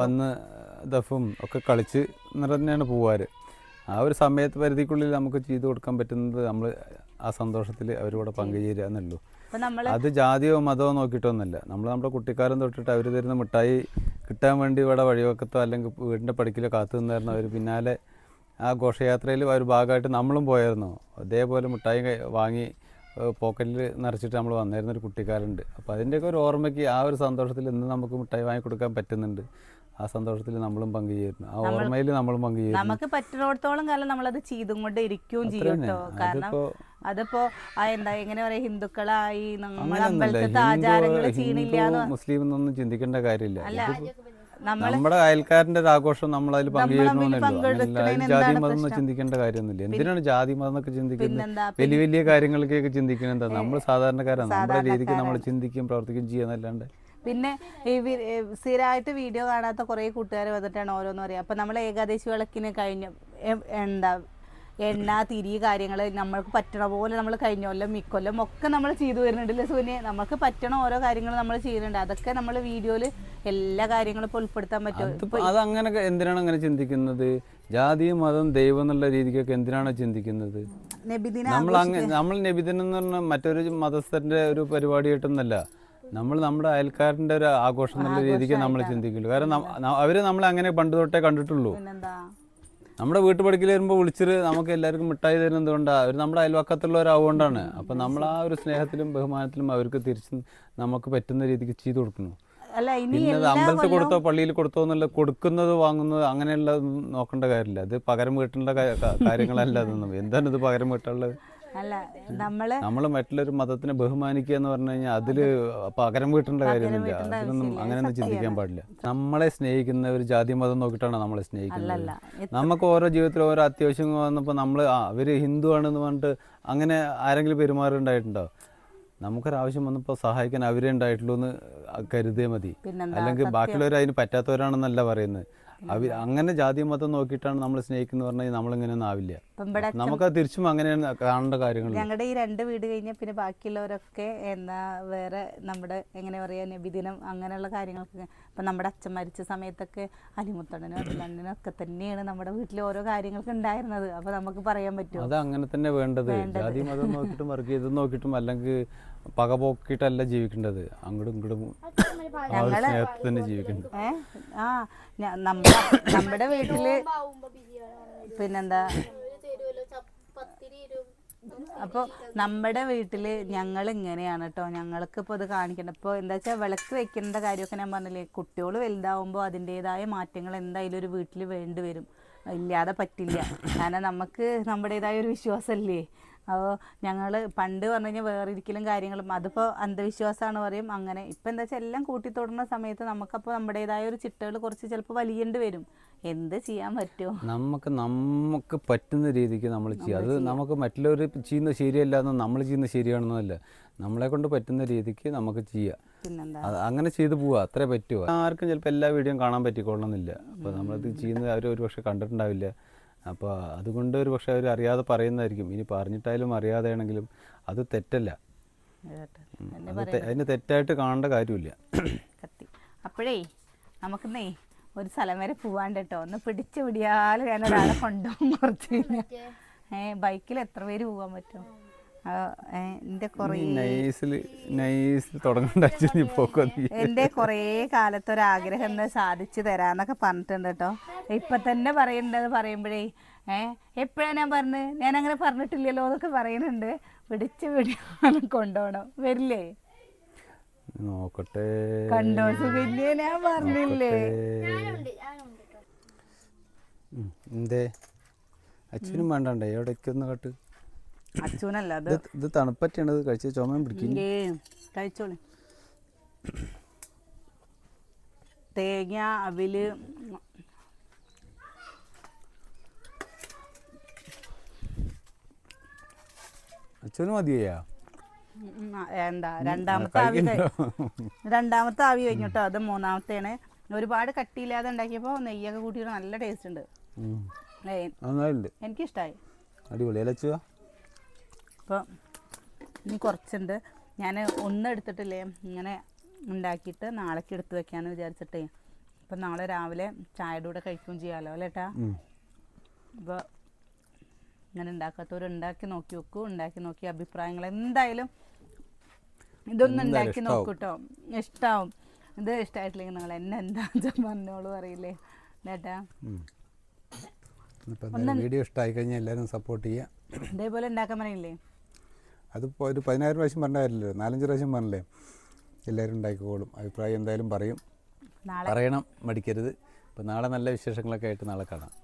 വന്ന് ദഫും ഒക്കെ കളിച്ച് നിറഞ്ഞാണ് പോവാറ്. ആ ഒരു സമയത്ത് പരിധിക്കുള്ളിൽ നമുക്ക് ചെയ്തു കൊടുക്കാൻ പറ്റുന്നത് നമ്മൾ ആ സന്തോഷത്തിൽ അവരോട് പങ്കുചേരുക എന്നുള്ളൂ അത് ജാതിയോ മതമോ നോക്കിയിട്ടൊന്നുമില്ല. നമ്മൾ നമ്മുടെ കുട്ടിക്കാലം തൊട്ടിട്ട് അവർ തരുന്ന മിഠായി കിട്ടാൻ വേണ്ടി ഇവിടെ വഴിവക്കത്തോ അല്ലെങ്കിൽ വീടിന്റെ പടിക്കലോ കാത്തു നിന്നായിരുന്നു അവർ പിന്നാലെ ആ ഘോഷയാത്രയിൽ ഒരു ഭാഗമായിട്ട് നമ്മളും പോയായിരുന്നു. അതേപോലെ മിഠായി വാങ്ങി പോക്കറ്റിൽ നിറച്ചിട്ട് നമ്മൾ വന്നിരുന്നൊരു കുട്ടിക്കാലുണ്ട് അപ്പോൾ അതിന്റെയൊക്കെ ഒരു ഓർമ്മയ്ക്ക് ആ ഒരു സന്തോഷത്തിൽ ഇന്ന് നമുക്ക് മിഠായി വാങ്ങി കൊടുക്കാൻ പറ്റുന്നുണ്ട്. ആ സന്തോഷത്തിൽ നമ്മളും പങ്കുചേരുന്നു. ആ ഓർമ്മയിൽ നമ്മളും പങ്കുചേരുന്നു. നമുക്ക് പറ്റുന്നിടത്തോളം കാലം നമ്മളത് ചെയ്തും കൊണ്ട് ഇരിക്കുകയും ചെയ്യും കേട്ടോ. കാരണം അതിപ്പോ- അതിപ്പോ എന്താ എങ്ങനെ പറയാ ഹിന്ദുക്കളായി അമ്പലത്തിലത്തെ ആചാരങ്ങൾ ചെയ്യണില്ല മുസ്ലിം എന്നൊന്നും ചിന്തിക്കേണ്ട കാര്യമില്ല. നമ്മുടെ അയൽക്കാരന്റെ ഒരു ആഘോഷം നമ്മൾ അതിൽ പങ്കുചേരുന്നു ജാതി മതം എന്ന് ചിന്തിക്കേണ്ട കാര്യമൊന്നുമില്ല. എന്തിനാണ് ജാതി മതം എന്നൊക്കെ ചിന്തിക്കുന്നത്? വലിയ വലിയ കാര്യങ്ങൾക്കൊക്കെ ചിന്തിക്കുന്നത് എന്താ? നമ്മൾ സാധാരണക്കാരാണ്. നമ്മുടെ രീതിക്ക് നമ്മൾ ചിന്തിക്കുകയും പ്രവർത്തിക്കുകയും ചെയ്യുന്നല്ലാണ്ട് പിന്നെ ഈ സ്ഥിരമായിട്ട് വീഡിയോ കാണാത്ത കുറേ കൂട്ടുകാർ വന്നിട്ടാണ് ഓരോന്ന് പറയുക. അപ്പം നമ്മൾ ഏകാദശി വിളക്കിന് കഴിഞ്ഞ എന്താ എണ്ണ തിരി കാര്യങ്ങൾ നമ്മൾക്ക് പറ്റണ പോലെ നമ്മൾ കഴിഞ്ഞ കൊല്ലം മിക്കൊല്ലം ഒക്കെ നമ്മൾ ചെയ്തു വരുന്നുണ്ടല്ലേ സൂര്യ നമുക്ക് പറ്റണ ഓരോ കാര്യങ്ങൾ നമ്മൾ ചെയ്യുന്നുണ്ട്. അതൊക്കെ നമ്മൾ വീഡിയോയിൽ എല്ലാ കാര്യങ്ങളും ഇപ്പോൾ ഉൾപ്പെടുത്താൻ പറ്റും. അത് അങ്ങനെ എന്തിനാണ് അങ്ങനെ ചിന്തിക്കുന്നത്? ജാതി മതം ദൈവം എന്നുള്ള രീതിക്കൊക്കെ എന്തിനാണ് ചിന്തിക്കുന്നത്? നബിദിന നമ്മൾ നമ്മൾ നബിദിനം എന്ന് പറഞ്ഞാൽ മറ്റൊരു മതസ്ഥന്റെ ഒരു പരിപാടിയായിട്ടൊന്നല്ല. നമ്മൾ നമ്മുടെ അയൽക്കാരന്റെ ഒരു ആഘോഷം എന്നുള്ള രീതിക്ക് നമ്മൾ ചിന്തിക്കുള്ളൂ. കാരണം അവർ നമ്മളെ അങ്ങനെ പണ്ട് തൊട്ടേ കണ്ടിട്ടുള്ളൂ. നമ്മുടെ വീട്ടുപടിക്കൽ വരുമ്പോൾ വിളിച്ചിട്ട് നമുക്ക് എല്ലാവർക്കും മിഠായി തരുന്നത് കൊണ്ടാണ് അവർ നമ്മുടെ അയൽവക്കത്തുള്ളവരാവുകൊണ്ടാണ്. അപ്പം നമ്മൾ ആ ഒരു സ്നേഹത്തിലും ബഹുമാനത്തിലും അവർക്ക് തിരിച്ച് നമുക്ക് പറ്റുന്ന രീതിക്ക് ചെയ്തു കൊടുക്കുന്നു. പിന്നെ അമ്പലത്തിൽ കൊടുത്തോ പള്ളിയിൽ കൊടുത്തോ എന്നുള്ള കൊടുക്കുന്നത് വാങ്ങുന്നത് അങ്ങനെയുള്ള നോക്കേണ്ട കാര്യമില്ല. അത് പകരം വീട്ടേണ്ട കാര്യങ്ങളല്ല അതൊന്നും. എന്താണ് ഇത് പകരം വീട്ടുള്ളത് അല്ല നമ്മൾ നമ്മൾ മറ്റുള്ളൊരു മതത്തിനെ ബഹുമാനിക്കുക എന്ന് പറഞ്ഞു കഴിഞ്ഞാൽ അതിൽ പകരം വീട്ടേണ്ട കാര്യമൊന്നുമില്ല. അതിനൊന്നും അങ്ങനെയൊന്നും ചിന്തിക്കാൻ പാടില്ല. നമ്മളെ സ്നേഹിക്കുന്ന ഒരു ജാതി മതം നോക്കിയിട്ടാണ് നമ്മളെ സ്നേഹിക്കുന്നത്. നമുക്ക് ഓരോ ജീവിതത്തിൽ ഓരോ അത്യാവശ്യം വന്നപ്പോൾ നമ്മൾ അവർ ഹിന്ദു ആണെന്ന് പറഞ്ഞിട്ട് അങ്ങനെ ആരെങ്കിലും പെരുമാറുണ്ടായിട്ടുണ്ടോ നമുക്കൊരാവശ്യം വന്നപ്പോൾ സഹായിക്കാൻ അവരെ ഉണ്ടായിട്ടുള്ളൂ എന്ന് കരുതേ മതി അല്ലെങ്കിൽ ബാക്കിയുള്ളവർ അതിന് പറ്റാത്തവരാണെന്നല്ല പറയുന്നത്. അവർ അങ്ങനെ ജാതി മതം നോക്കിയിട്ടാണ് നമ്മൾ സ്നേഹിക്കുന്നത് പറഞ്ഞാൽ നമ്മളിങ്ങനെ ഒന്നും ആവില്ല. നമുക്ക് തിരിച്ചും അങ്ങനെ കാണേണ്ട കാര്യങ്ങൾ ഞങ്ങളുടെ ഈ രണ്ട് വീട് കഴിഞ്ഞാൽ പിന്നെ ബാക്കിയുള്ളവരൊക്കെ എന്നാ വേറെ നമ്മുടെ എങ്ങനെ പറയാ നബിദിനം അങ്ങനെയുള്ള കാര്യങ്ങളൊക്കെ ഇപ്പം നമ്മുടെ അച്ഛൻ മരിച്ച സമയത്തൊക്കെ അലിമുത്തണ്ണനും അതിലണ്ണനും ഒക്കെ തന്നെയാണ് നമ്മുടെ വീട്ടിൽ ഓരോ കാര്യങ്ങൾക്ക് ഉണ്ടായിരുന്നത്. അപ്പോൾ നമുക്ക് പറയാൻ പറ്റും അത് അങ്ങനെ തന്നെ വേണ്ടത്. ജാതി മതം നോക്കിയിട്ടും വർഗീയത നോക്കിയിട്ടും അല്ലെങ്കിൽ പകപോക്കിയിട്ടല്ല ജീവിക്കേണ്ടത്. അങ്ങോട്ടും ഇങ്ങോട്ടും ആ ഒരു സ്നേഹത്തിൽ തന്നെ ജീവിക്കേണ്ടത് ഏ? ആ ഞ- നമ്മുടെ നമ്മുടെ വീട്ടിൽ പിന്നെന്താ? അപ്പോൾ നമ്മുടെ വീട്ടിൽ ഞങ്ങൾ ഇങ്ങനെയാണ് കേട്ടോ ഞങ്ങൾക്ക് ഇപ്പോൾ ഇത് കാണിക്കണം ഇപ്പോൾ എന്താ വെച്ചാൽ വിളക്ക് വെക്കേണ്ട കാര്യമൊക്കെ ഞാൻ പറഞ്ഞില്ലേ? കുട്ടികൾ വലുതാവുമ്പോൾ അതിന്റെതായ മാറ്റങ്ങൾ എന്തായാലും ഒരു വീട്ടിൽ വേണ്ടി വരും. ഇല്ലാതെ പറ്റില്ല. കാരണം നമുക്ക് നമ്മുടേതായ ഒരു വിശ്വാസമല്ലേ അപ്പോൾ ഞങ്ങൾ പണ്ട് പറഞ്ഞു കഴിഞ്ഞാൽ വേറിരിക്കലും കാര്യങ്ങളും അതിപ്പോൾ അന്ധവിശ്വാസമാണ് പറയും. അങ്ങനെ ഇപ്പം എന്താ വെച്ചാൽ എല്ലാം കൂട്ടിത്തൊടുന്ന സമയത്ത് നമുക്കപ്പോൾ നമ്മുടേതായ ഒരു ചിട്ടകൾ കുറച്ച് ചിലപ്പോൾ വലിയേണ്ടി വരും. എന്ത് ചെയ്യാൻ പറ്റുമോ നമുക്ക് നമുക്ക് പറ്റുന്ന രീതിക്ക് നമ്മൾ ചെയ്യുക അത് നമുക്ക് മറ്റുള്ളവർ ചെയ്യുന്ന ശരിയല്ല എന്ന് നമ്മൾ ചെയ്യുന്ന ശരിയാണെന്നല്ല നമ്മളെ കൊണ്ട് പറ്റുന്ന രീതിക്ക് നമുക്ക് ചെയ്യാം. അങ്ങനെ ചെയ്തു പോവുക അത്രേ പറ്റുമോ ആർക്കും ചിലപ്പോൾ എല്ലാ വീഡിയോയും കാണാൻ പറ്റിക്കൊള്ളണമെന്നില്ല അപ്പോൾ നമ്മളത് ചെയ്യുന്നത് അവർ ഒരു പക്ഷേ കണ്ടിട്ടുണ്ടാവില്ല. അപ്പോൾ അതുകൊണ്ട് ഒരു പക്ഷേ അവർ അറിയാതെ പറയുന്നതായിരിക്കും. ഇനി പറഞ്ഞിട്ടായാലും അറിയാതെയാണെങ്കിലും അത് തെറ്റല്ല. അത് അതിന് തെറ്റായിട്ട് കാണേണ്ട കാര്യമില്ല. കത്തി. അപ്പോഴേ നമുക്കിന്നേ ഒരു സ്ഥലം വരെ പോവാണ്ട് കേട്ടോ. ഒന്ന് പിടിച്ചു പിടിയാലും ഞാൻ ഒരാളെ കൊണ്ടുപോകും കുറച്ച് ഏഹ് ബൈക്കിൽ എത്ര പേര് പോകാൻ പറ്റും? കൊറേ കാലത്ത് കുറേ നൈസിൽ നൈസിൽ തുടങ്ങേണ്ട നീ പോക്കോ കുറേ കാലത്തെ ഒരു ആഗ്രഹം എന്ന് സാധിച്ചു തരാന്നൊക്കെ പറഞ്ഞിട്ടുണ്ട് കേട്ടോ. ഇപ്പൊ തന്നെ പറയണ്ടത് പറയുമ്പോഴേ ഏഹ് എപ്പോഴാണ് ഞാൻ പറഞ്ഞത് ഞാൻ അങ്ങനെ പറഞ്ഞിട്ടില്ലല്ലോ എന്നൊക്കെ പറയുന്നുണ്ട് പിടിച്ച് പിടിയാലും (laughs) കൊണ്ടുപോകണം വരില്ലേ? നോക്കട്ടെ. കണ്ടോ സുകന്യ ഞാൻ പറഞ്ഞില്ലേ. എന്തേ? അച്ഛനും വേണ്ടണ്ടേ? എവിടേക്കൊന്ന് കട്ട് അച്ഛനല്ല അത് ഇത് ഇത് തണുപ്പറ്റാണ് കഴിച്ച ചുമയും പിടിക്കും. കഴിച്ചോളി. തേങ്ങ അവിൽ അച്ഛനും മതിയാ? എന്താ രണ്ടാമത്തെ ആവി രണ്ടാമത്തെ ആവി കഴിഞ്ഞിട്ടോ? അത് മൂന്നാമത്തെയാണ് ഒരുപാട് കട്ടിയില്ലാതെ ഉണ്ടാക്കിയപ്പോൾ നെയ്യൊക്കെ കൂട്ടിയിട്ട് നല്ല ടേസ്റ്റ് ഉണ്ട്. എനിക്കിഷ്ടായി. അടിപൊളി. അപ്പോൾ ഇനി കുറച്ചുണ്ട്. ഞാൻ ഒന്നും എടുത്തിട്ടില്ലേ ഇങ്ങനെ ഉണ്ടാക്കിയിട്ട് നാളേക്ക് എടുത്ത് വെക്കാമെന്ന് വിചാരിച്ചിട്ടേ. അപ്പം നാളെ രാവിലെ ചായയുടെ കൂടെ കഴിക്കുകയും ചെയ്യാമല്ലോ അല്ലേ ഏട്ടാ. അപ്പോൾ ഇങ്ങനെ ഉണ്ടാക്കാത്തവർ ഉണ്ടാക്കി നോക്കി വെക്കൂ ഉണ്ടാക്കി നോക്കി അഭിപ്രായങ്ങൾ. എന്തായാലും ഇതൊന്നും ഉണ്ടാക്കി നോക്കൂട്ടോ നോക്കൂ കേട്ടോ ഇഷ്ടാവും. ഇത് ഇഷ്ടമായിട്ടില്ലെങ്കിൽ നിങ്ങൾ എന്നെ എന്താ (laughs) പറഞ്ഞോളൂ അറിയില്ലേ? ചേട്ടാ. വീഡിയോ ഇഷ്ടമായി കഴിഞ്ഞാൽ എല്ലാവരും സപ്പോർട്ട് ചെയ്യുക ഇതേപോലെ ഉണ്ടാക്കാൻ പറയില്ലേ? അതിപ്പോൾ ഒരു പതിനായിരം പ്രാവശ്യം പറഞ്ഞായിരുന്നല്ലോ നാലഞ്ച് പ്രാവശ്യം പറഞ്ഞില്ലേ? എല്ലാവരും ഉണ്ടാക്കിക്കോളും. അഭിപ്രായം എന്തായാലും പറയും. നാളെ. പറയണം മടിക്കരുത്. അപ്പോൾ നാളെ നല്ല വിശേഷങ്ങളൊക്കെ ആയിട്ട് നാളെ കാണാം.